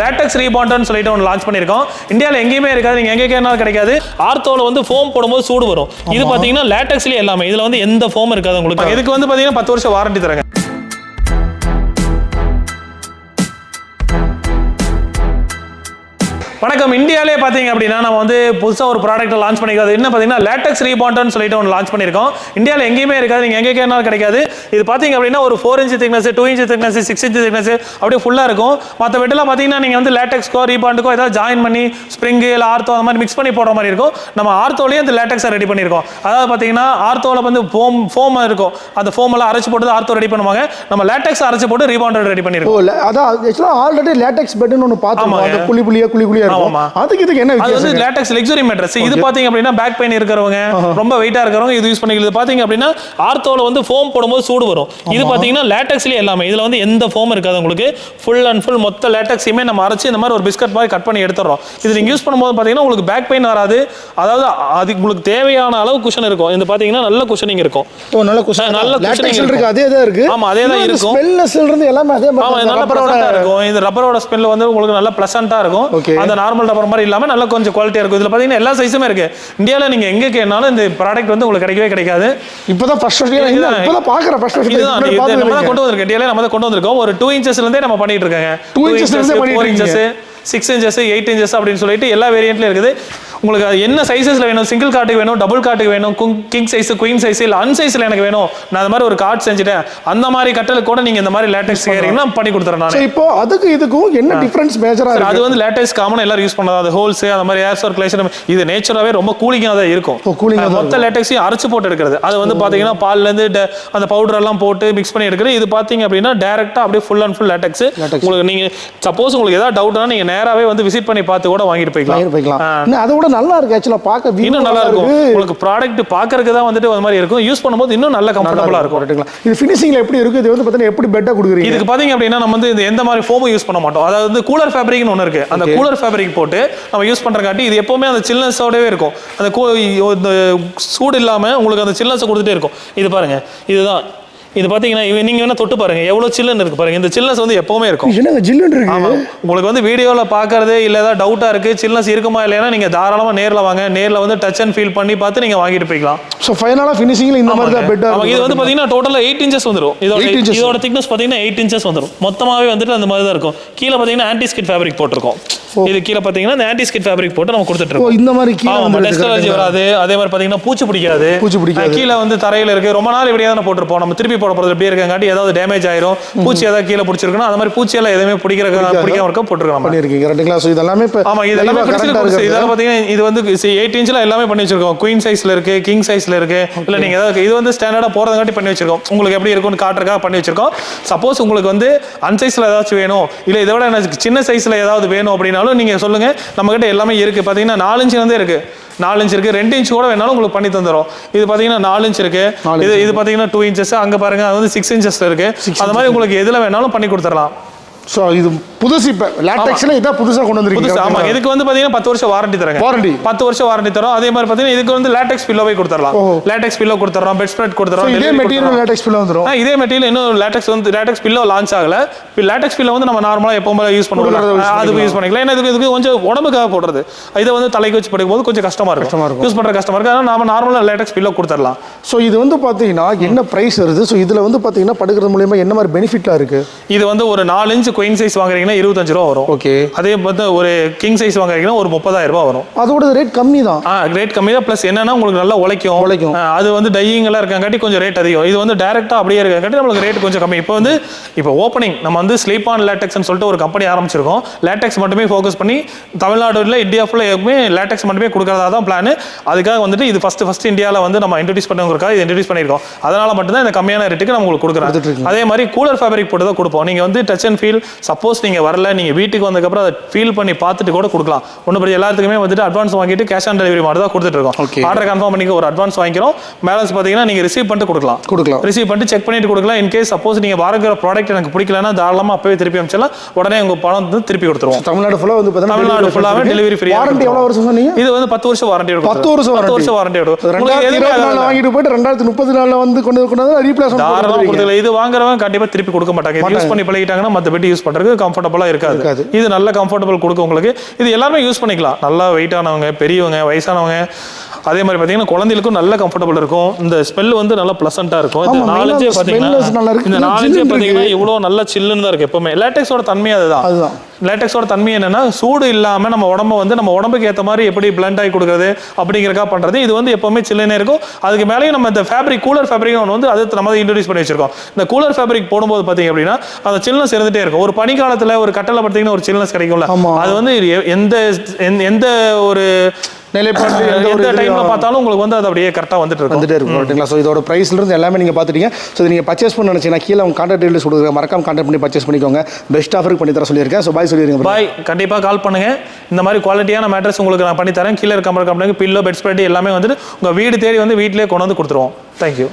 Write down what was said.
Latex ரீபாண்டர்னு சொல்லிட்டு ஒன்று launch பண்ணியிருக்கோம். இந்தியாவில் எங்கேயுமே இருக்காது நீங்கள் எங்கே கேட்டாலும் கிடைக்காது. ஆர்த்தோவில் வந்து ஃபோம் போடும்போது சூடு வரும். இது பார்த்தீங்கன்னா லேட்டக்ஸ்லேயே எல்லாமே இதில் வந்து எந்த ஃபோம் இருக்காது உங்களுக்கு? இதுக்கு வந்து பார்த்தீங்கன்னா பத்து வருஷம் வாரண்டி தராங்க. வணக்கம். இந்தியாவிலே பார்த்தீங்க அப்படின்னா நம்ம வந்து புதுசாக ஒரு ப்ராடக்ட் லான்ச் பண்ணிக்கிறது என்ன பார்த்தீங்கன்னா லேட்டக்ஸ் ரீபாண்டர்னு சொல்லிட்டு ஒன்று லான்ச் பண்ணியிருக்கோம் இந்தியாவில் எங்கேயுமே இருக்காது. நீங்கள் எங்கே கேட்டாலும் கிடைக்காது. இது பார்த்தீங்க அப்படின்னா ஒரு four inch thickness two inch thickness six inch thickness அப்படியே ஃபுல்லாக இருக்கும். மற்ற வெட்டெல்லாம் பார்த்தீங்கன்னா நீங்கள் வந்து லேட்டக்ஸ்க்கோ ரீபாண்டுக்கோ ஏதாவது ஜாயின் பண்ணி ஸ்ப்ரிங்கு இல்லை ஆர்த்தோ அந்த மாதிரி மிக்ஸ் பண்ணி போடுற மாதிரி இருக்கும். நம்ம ஆர்த்தோலேயே இந்த லேட்டக்ஸை ரெடி பண்ணியிருக்கோம் அதாவது பார்த்தீங்கன்னா ஆர்த்தோவில் வந்து ஃபோம் ஃபோம் இருக்கும். அந்த ஃபோம் எல்லாம் அரைச்சு போட்டு ஆர்த்தோ ரெடி பண்ணுவாங்க. நம்ம லேட்டக்ஸ் அரைச்சு போட்டு ரீபாண்டர் ரெடி பண்ணியிருக்கோம் அதான் ஆக்சுவலாக ஆல்ரெடி லேட்டெக்ஸ் பெட்னு ஒன்று பார்த்துருக்கோம். ஆமாங்க. அந்த புளி புளியா குழியா இருக்கும். ஆமா. அதுக்கு இதுக்கு என்ன அது வந்து லேட்டக்ஸ் லெக்ஸுரி மேட்ரஸ் இது பாத்தீங்க அப்படின்னா பேக் பெயின் இருக்கிறவங்க ரொம்ப வெயிட்டா இருக்கிறவங்க இது யூஸ் பண்ணிக்கிறது. பாத்தீங்க அப்படின்னா ஆர்த்தோல வந்து ஃபோம் போடும்போது சூடு வரும். இது பாத்தீங்கன்னா லேட்டக்ஸ்லயே எல்லாமே. இதுல வந்து எந்த ஃபோம் இருக்காது உங்களுக்கு. ஃபுல் அண்ட் ஃபுல் மொத்த லேட்டக்ஸையுமே நம்ம அரைச்சு இந்த மாதிரி ஒரு பிஸ்கட் மாதிரி கட் பண்ணி எடுத்துறோம் இது நீங்க யூஸ் பண்ணும்போது பாத்தீங்கன்னா உங்களுக்கு பேக் பெயின் வராது. அதாவது அது உங்களுக்கு தேவையான அளவு குஷன் இருக்கும். இது பாத்தீங்கன்னா நல்ல குஷனிங் இருக்கும். ஓ நல்ல குஷன் நல்ல லேட்டெக்ஸ் இருக்கு. அதே தான் இருக்கு ஆமா, அதே தான் இருக்கும். ஸ்மெல்னஸ்ல இருந்து எல்லாமே அதே ஆமா மாதிரி இது நல்ல ப்ளசண்டா இருக்கும். இது ரப்பரோட ஸ்மெல் வந்து உங்களுக்கு நல்ல ப்ளசண்டா இருக்கும். Okay. நார்மல் ரப்பர் மாதிரி இல்லாம நல்ல கொஞ்சம் குவாலிட்டியா இருக்கும். இதுல பாத்தீங்கன்னா எல்லா சைஸுமே இருக்கு. இந்தியால நீங்க எங்க கேனாலும் இந்த ப்ராடக்ட் வந்து உங்களுக்கு கிடைக்கவே கிடைக்காது. இப்போதான் ஃபர்ஸ்ட் வருஷம் இல்ல இதுதான். ஃபர்ஸ்ட் வருஷம் இதுதான். இது நம்ம தான் கொண்டு வந்திருக்கோம். இந்தியால நம்ம தான் கொண்டு வந்திருக்கோம். ஒரு டூ இன்ச்சஸ்ல இருந்தே நம்ம பண்ணிட்டு இருக்காங்க. இருந்தே பண்ணிட்டு four inches six inches eight inches அப்படின்னு சொல்லிட்டு எல்லா வேரியன்ட்லயும் இருக்குது. உங்களுக்கு என்ன சைஸஸ்ல வேணும்? சிங்கிள் காட்டுக்கு வேணும் டபுள் காட்டுக்கு வேணும் கிங் சைஸ் குயின் சைஸ் இல்ல அன் சைஸ்ல எனக்கு வேணும். நான் அந்த மாதிரி ஒரு கார்ட் செஞ்சுட்டேன். அந்த மாதிரி கட்டலுக்கு கூட நீங்க இந்த மாதிரி லேட்டக்ஸ் கேறீங்கன்னா பண்ணி கொடுத்துறேன் நான். இப்போ அதுக்கு இதுக்கும் என்ன டிஃபரன்ஸ் மேஜரா அது வந்து லேட்டஸ்ட் காமன் எல்லாரும் யூஸ் பண்ணது அது ஹோல்ஸ் அந்த மாதிரி ஏர் சர்க்குலேஷன் இது நேச்சராகவே ரொம்ப கூலிங்காக தான் இருக்கும். தான் மொத்த லேட்டக்ஸையும் அரைச்சு போட்டு எடுக்கிறது. அது வந்து பாத்தீங்கன்னா பால்ல இருந்து ட- அந்த பவுடர் எல்லாம் போட்டு மிக்ஸ் பண்ணி எடுக்கிறது. இது பாத்தீங்க அப்படின்னா டேரக்டா அப்படியே ஃபுல் அண்ட் ஃபுல் லேட்டக்ஸ். உங்களுக்கு நீங்க சப்போஸ் உங்களுக்கு ஏதாவது டவுட்னா நீங்க நேராவே வந்து விசிட் பண்ணி பார்த்து கூட வாங்கிட்டு போய்க்கலாம். போய்க்கலாம். இன்னும் விட நல்லா இருக்கு ஆக்சுவலாக பார்க்க இன்னும் நல்லா இருக்கும். உங்களுக்கு ப்ராடக்ட் பாக்குறதுக்கு தான் வந்துட்டு அந்த மாதிரி இருக்கும். யூஸ் பண்ணும்போது இன்னும் நல்ல கம்ஃபர்டபுளா இருக்கும் கரெக்ட்டுங்களா இது ஃபினிஷிங்ல எப்படி இருக்கு? இது வந்து பார்த்தீங்கன்னா எப்படி பெட்டா கொடுக்குறீங்க? இதுக்கு பாத்தீங்க அப்படின்னா நம்ம வந்து இந்த எந்த மாதிரி ஃபோமும் யூஸ் பண்ண மாட்டோம். அதாவது வந்து கூலர் ஃபேப்ரிக்னு ஒன்று இருக்கு. அந்த கூலர் ஃபேப்ரிக் போட்டு நம்ம யூஸ் பண்றங்காட்டி இது எப்பவுமே அந்த சில்னஸோடவே இருக்கும். அந்த சூடு இல்லாம உங்களுக்கு அந்த சில்னஸ் கொடுத்துட்டே இருக்கும். இது பாருங்க. இதுதான். இது பாத்தீங்கன்னா இவ- நீங்க வேணா தொட்டு பாருங்க. எவ்வளவு சில்லுன்னு இருக்கு பாருங்க. இந்த சில்னஸ் வந்து எப்பவுமே இருக்கும். என்னங்க ஜில்லுன்னு இருக்கு? உங்களுக்கு வந்து வீடியோல பாக்குறது இல்ல ஏதாவது டவுட்டா இருக்கு சில்னஸ் இருக்குமா இல்லையா நீங்க தாராளமா நேர்ல வாங்க. நேர்ல வந்து டச் அண்ட் ஃபீல் பண்ணி பார்த்து நீங்க வாங்கிட்டு போய்க்கலாம். ஸோ ஃபைனலாக ஃபினிஷிங்ல இந்த மாதிரி தான் ஆமாங்க. பெட்டா ஆமாங்க. இது வந்து பாத்தீங்கன்னா டோட்டலா எயிட் இன்ச்சஸ் வந்துரும். இதோட 8 inches. இதோட திக்னஸ் பாத்தீங்கன்னா எயிட் இன்ச்சஸ் வந்துரும். மொத்தமாவே வந்துட்டு அந்த மாதிரி தான் இருக்கும். கீழே பாத்தீங்கன்னா ஆன்டி ஸ்கிட் ஃபேப்ரிக் போட்டிருக்கோம். இது கீழே பாத்தீங்கன்னா இந்த ஆன்டி ஸ்கிட் ஃபேப்ரிக் போட்டு நம்ம கொடுத்துட்டு இருக்கோம். இந்த மாதிரி கீழே ஆமா வந்து டஸ்ட் அலர்ஜி வராது. அதே மாதிரி பாத்தீங்கன்னா பூச்சி பிடிக்காது. பூச்சி பிடிக்காது. கீழே வந்து தரையில இருக்கு. ரொம்ப நாள் இப்படியே தானே போட்டிருப்போம். நம்ம திருப்பி போட போறது எப்படியே இருக்கங்காட்டி ஏதாவது டேமேஜ் ஆயிரும். பூச்சி ஏதாவது கீழே பிடிச்சிருக்குன்னா அந்த மாதிரி பூச்சி எல்லாம் எதுவுமே பிடிக்கிற பிடிக்காம இருக்க போட்டுருக்கோம் நம்ம. பண்ணியிருக்கீங்க. கரெக்ட்டுங்களா ஸோ இதெல்லாமே இப்போ ஆமா இது எல்லாமே இதெல்லாம் பாத்தீங்கன்னா இது வந்து எயிட் இன்ச்ல எல்லாமே பண்ணி வச்சிருக்கோம். குயின் சைஸ்ல இருக்கு கிங் சைஸ்ல இருக்கு. இல்ல நீங்க ஏதாவது இது வந்து ஸ்டாண்டர்டா போறதுங்காட்டி பண்ணி வச்சிருக்கோம். உங்களுக்கு எப்படி இருக்கும்னு காட்டுறதுக்காக பண்ணி வச்சிருக்கோம். சப்போஸ் உங்களுக்கு வந்து அன் சைஸ்ல ஏதாச்சும் வேணும். இல்ல இதை விட எனக்கு சின்ன சைஸ்ல ஏதாவது வேணும் அப்படின்னாலும் நீங்க சொல்லுங்க. நம்ம கிட்ட எல்லாமே இருக்கு. பாத்தீங்கன்னா நாலு இன்ச் வந்து இருக்கு. நாலு இன்ச் இருக்கு. ரெண்டு இன்ச் கூட வேணாலும் உங்களுக்கு பண்ணி தந்துரும். இது பாத்தீங்கன்னா நாலு இன்ச் இருக்கு. நாலு இது இது பாத்தீங்கன்னா டூ இன்ச்சஸ் அங்க பாருங்க அது வந்து சிக்ஸ் இன்ச்சஸ்ல இருக்கு. அந்த மாதிரி உங்களுக்கு எதுல வேணாலும் பண்ணி கொடுத்துடலாம். ஸோ இது புதுசு இப்போ லேட்டெக்ஸில் இதான் புதுசாக கொண்டு புதுசு வந்திருக்கீங்க ஆமா இதுக்கு வந்து பாத்தீங்கன்னா பத்து வருஷம் வாரண்டி தராங்க. வாரண்டி. பத்து வருஷம் வாரண்டி தரோம். அதே மாதிரி பாத்தீங்கன்னா இதுக்கு வந்து லேட்டெக்ஸ் பில்லோவே கொடுத்துடலாம். லேட்டெக்ஸ் பில்லோ கொடுத்துறோம் பெட் ஸ்ப்ரெட் கொடுத்துறோம் இதே மெட்டீரியல் லேட்டெக்ஸ் பில் வந்துடும் இதே மெட்டீரியல் இன்னும் லேட்டெக்ஸ் வந்து லேட்டெக்ஸ் பில்லோ லான்ச் ஆகல. லேட்டெக்ஸ் பில்லோ வந்து நம்ம நார்மலா எப்பவும் யூஸ் பண்ணுவோம் அது யூஸ் பண்ணிக்கலாம். ஏன்னா இதுக்கு இதுக்கு கொஞ்சம் உடம்புக்காக போடுறது. இதை வந்து தலைக்கு வச்சு படிக்கும் போது கொஞ்சம் கஷ்டமா இருக்கும். யூஸ் பண்ற கஷ்டமா இருக்கு அதனால நாம நார்மலா லேட்டெக்ஸ் பில்லோ கொடுத்துடலாம். ஸோ இது வந்து பார்த்தீங்கன்னா என்ன ப்ரைஸ் வருது? ஸோ இதில் வந்து பார்த்தீங்கன்னா படுக்கிறது மூலியமா என்ன மாதிரி பெனிஃபிட்லாம் இருக்கு? இது வந்து ஒரு நாலு இன்ச் குயின் சைஸ் வாங்குறீங்கன்னா இருபத்தஞ்சு ரூபா வரும். ஓகே. அதே பார்த்து ஒரு கிங் சைஸ் வாங்குறீங்கன்னா ஒரு முப்பதாயிரம் ரூபாய் வரும். அதோட ரேட் கம்மி தான் ஆ ரேட் கம்மி தான். ப்ளஸ் என்னன்னா உங்களுக்கு நல்லா உழைக்கும். உழைக்கும். அது வந்து டையிங் எல்லாம் இருக்காங்காட்டி கொஞ்சம் ரேட் அதிகம். இது வந்து டைரக்டா அப்படியே இருக்காங்காட்டி நம்மளுக்கு ரேட் கொஞ்சம் கம்மி. இப்போ வந்து இப்போ ஓப்பனிங் நம்ம வந்து ஸ்லீப் ஆன் லேட்டெக்ஸ்னு சொல்லிட்டு ஒரு கம்பெனி ஆரம்பிச்சிருக்கோம். லேட்டெக்ஸ் மட்டுமே ஃபோக்கஸ் பண்ணி தமிழ்நாடுல இந்தியா ஃபுல்லாக எப்பவுமே லேட்டெக்ஸ் மட்டுமே கொடுக்கறதா தான் பிளான் அதுக்காக வந்துட்டு இது ஃபர்ஸ்ட் ஃபர்ஸ்ட் இந்தியாவில் வந்து நம்ம இன்ட்ரடியூஸ் பண்ணுறதுக்காக இது இன்ட்ரடியூஸ் பண்ணியிருக்கோம். அதனால மட்டும்தான் இந்த கம்மியான ரேட்டுக்கு நம்ம உங்களுக்கு கொடுக்குறோம். அதே மாதிரி கூலர் ஃபேப்ரிக் போட்டு தான் கொடுப்போம். நீங்க வந்து டச் அண்ட் ஃபீல் சப்போஸ் நீங்க வரல நீங்க வீட்டுக்கு வந்ததுக்கப்புறம் அதை ஃபீல் பண்ணி பார்த்துட்டு கூட கொடுக்கலாம். ஒன்றும் பெரிய எல்லாத்துக்குமே வந்துட்டு அட்வான்ஸ் வாங்கிட்டு கேஷ் ஆன் டெலிவரி மாதிரி தான் கொடுத்துட்டு. இருக்கோம். ஆர்டர் கன்ஃபார்ம் பண்ணிக்க ஒரு அட்வான்ஸ் வாங்கிக்கிறோம். பேலன்ஸ் பார்த்தீங்கன்னா நீங்க ரிசீவ் பண்ணிட்டு கொடுக்கலாம். கொடுக்கலாம். ரிசீவ் பண்ணிட்டு செக் பண்ணிட்டு கொடுக்கலாம். இன் கேஸ் சப்போஸ் நீங்க வாங்குற ப்ராடக்ட் எனக்கு பிடிக்கலன்னா தாராளமா அப்பவே திருப்பி அனுப்பிச்சலாம் உடனே உங்க பணம் வந்து திருப்பி கொடுத்துருவோம். தமிழ்நாடு ஃபுல்லாக வந்து தமிழ்நாடு ஃபுல்லாவே டெலிவரி ஃப்ரீ வாரண்டி எவ்வளோ வருஷம் சொன்னீங்க? இது வந்து பத்து வருஷம் வாரண்டி பத்து வருஷம் பத்து. வருஷம் வாரண்டி ஆகாது. வாங்கிட்டு போயிட்டு ரெண்டாயிரத்தி முப்பத்தி நாலில் வந்து கொண்டு கொண்டு ரீப்ளேஸ் தாராளமா கொடுத்துக்கலாம். இது வாங்குறவங்க கண்டிப்பா திருப்பி கொடுக்க மாட்டாங்க. யூஸ் பண்ணி பழகிட்டாங்கன்னா மத்த பெட்டி யூஸ் பண்றதுக்கு கம்ஃபர்ட் அன்கம்ஃபர்டபுளாக இருக்காது. இது நல்ல கம்ஃபர்டபுள் கொடுக்கும் உங்களுக்கு. இது எல்லாருமே யூஸ் பண்ணிக்கலாம். நல்லா வெயிட்டானவங்க பெரியவங்க வயசானவங்க அதே மாதிரி பார்த்தீங்கன்னா குழந்தைகளுக்கும் நல்ல கம்ஃபர்டபுள் இருக்கும். இந்த ஸ்மெல் வந்து நல்லா ப்ளசண்ட்டாக இருக்கும். இந்த நாலஞ்சே பார்த்தீங்கன்னா. இந்த நாலஞ்சே பார்த்தீங்கன்னா. இவ்வளோ நல்ல சில்லுன்னு தான் இருக்கு எப்பவுமே. லேட்டெக்ஸோட தன்மை அதுதான். அதுதான். லேட்டெக்ஸோட தன்மை என்னன்னா சூடு இல்லாம நம்ம உடம்ப வந்து நம்ம உடம்புக்கு ஏற்ற மாதிரி எப்படி பிளண்ட் ஆகி கொடுக்குறது அப்படிங்கிறக்கா பண்றது. இது வந்து எப்பவுமே சில்லுனே இருக்கும். அதுக்கு மேலேயும் நம்ம இந்த ஃபேப்ரிக் கூலர் ஃபேப்ரிக் ஒன்று வந்து அது நம்ம இன்ட்ரடியூஸ் பண்ணி வச்சிருக்கோம். இந்த கூலர் ஃபேப்ரிக் போடும்போது பார்த்தீங்க அப்படின்னா அந்த சில்னஸ் இருந்துட்டே இருக்கும். ஒரு பனிக்காலத்துல ஒரு கட்டளை பார்த்தீங்கன்னா ஒரு சில்னஸ் கிடைக்கும்ல. அது வந்து எந்த- எந்த ஒரு நிலைப்பாடு எந்த டைம்ல பார்த்தாலும் உங்களுக்கு வந்து அது அப்படியே கரெக்டாக வந்துட்டு இருக்கும். வந்துட்டே இருக்கும். கரெக்ட்டுங்களா ஸோ இதோட ப்ரைஸ்ல இருந்து எல்லாமே நீங்கள் பார்த்துட்டீங்க. ஸோ இது நீங்கள் பர்ச்சேஸ் பண்ண நினச்சிங்கன்னா கீழே அவங்க கான்டாக்ட் டீடைல்ஸ் கொடுக்குற மறக்காம கான்டாக்ட் பண்ணி பர்ச்சேஸ் பண்ணிக்கோங்க. பெஸ்ட் ஆஃபருக்கு பண்ணி தர சொல்லியிருக்கேன். ஸோ பாய் கண்டிப்பாக கால் பண்ணுங்க. இந்த மாதிரி குவாலிட்டியான மேட்ரஸ் உங்களுக்கு நான் பண்ணி தரேன் கீழே இருக்க கம்பெனி பில்லோ பெட் ஸ்ப்ரெட் எல்லாமே வந்துட்டு உங்கள் வீடு தேடி வந்து வீட்டிலே கொண்டு வந்து கொடுத்துருவோம். தேங்க்யூ